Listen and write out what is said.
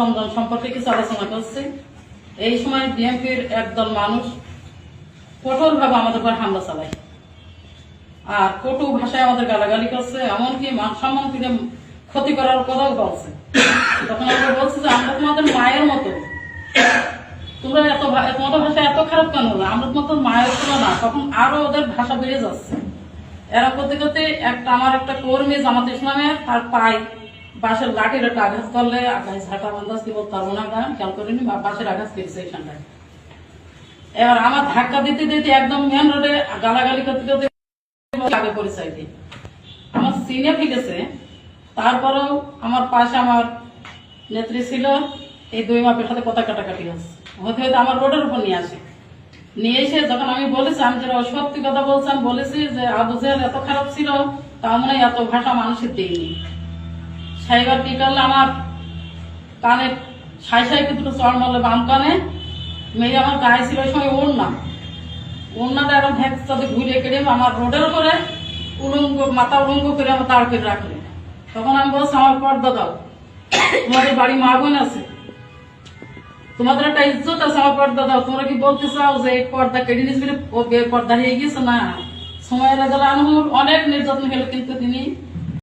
রমজান সম্পর্কে কিছু আলোচনা করছি এই সময় বিএনপির একদল মানুষ কঠোরভাবে আমাদের উপর হামলা চালায়। আর কটু ভাষায় আমাদের গালাগালি করছে, এমনকি মান সম্মান থেকে ক্ষতি করার কথাও বলছে। তখন আমরা বলছি যে, আমরা তোমাদের মায়ের মতো। তোমরা এত তোমাদের ভাষা এত খারাপ কেন না আমরা তোমাদের মায়ের ছিল না। তখন আরও ওদের ভাষা বেড়ে যাচ্ছে। এরা করতে করতে একটা, আমার একটা কর্মী জামাত ইসলামের তার পায় বাসের লাঠির একটা আঘাত করলে আঘাত ঝাঁটা বান্দাজ বলতে পারব না গান খেয়াল করিনি বা বাসের আঘাত পেয়েছে এইখানটায় এবার আমার ধাক্কা দিতে দিতে একদম মেন রোডে গালাগালি করতে করতে আগে পরিচয় দিই। আমার সিনে ফিরেছে তারপরেও আমার পাশে আমার নেত্রী ছিল, এই দুই মাপের সাথে কথা কাটাকাটি হচ্ছে। হতে হতে আমার রোডের উপর নিয়ে আসে। নিয়ে এসে যখন আমি বলেছি, আমি যেটা সত্যি কথা বলছি, আমি বলেছি যে আবু এত খারাপ ছিল তা মনে এত ভাষা মানুষের দিইনি সাইবার কি করলে আমার কানে সাই সাই দুটো চড় মারলে বাম কানে। মেয়ে আমার গায়ে ছিল ওই সময় ওর না ওনাটা এরকম ভ্যাকসাতে ঘুরে কেড়ে আমার রোডের উপরে উলঙ্গ, মাথা উলঙ্গ করে আমার দাঁড় করে রাখলে। তখন আমি বলছি আমার পর্দা দাও। তোমাদের বাড়ি মা বোন আছে। তোমাদের একটা ইজ্জত আছে আমার পর্দা দাও। তোমরা কি বলতে চাও যে এই পর্দা কেটে নিয়েছিল ও পর্দা হয়ে গেছে না। সময়ের আনহুর অনেক নির্যাতন হলো কিন্তু তিনি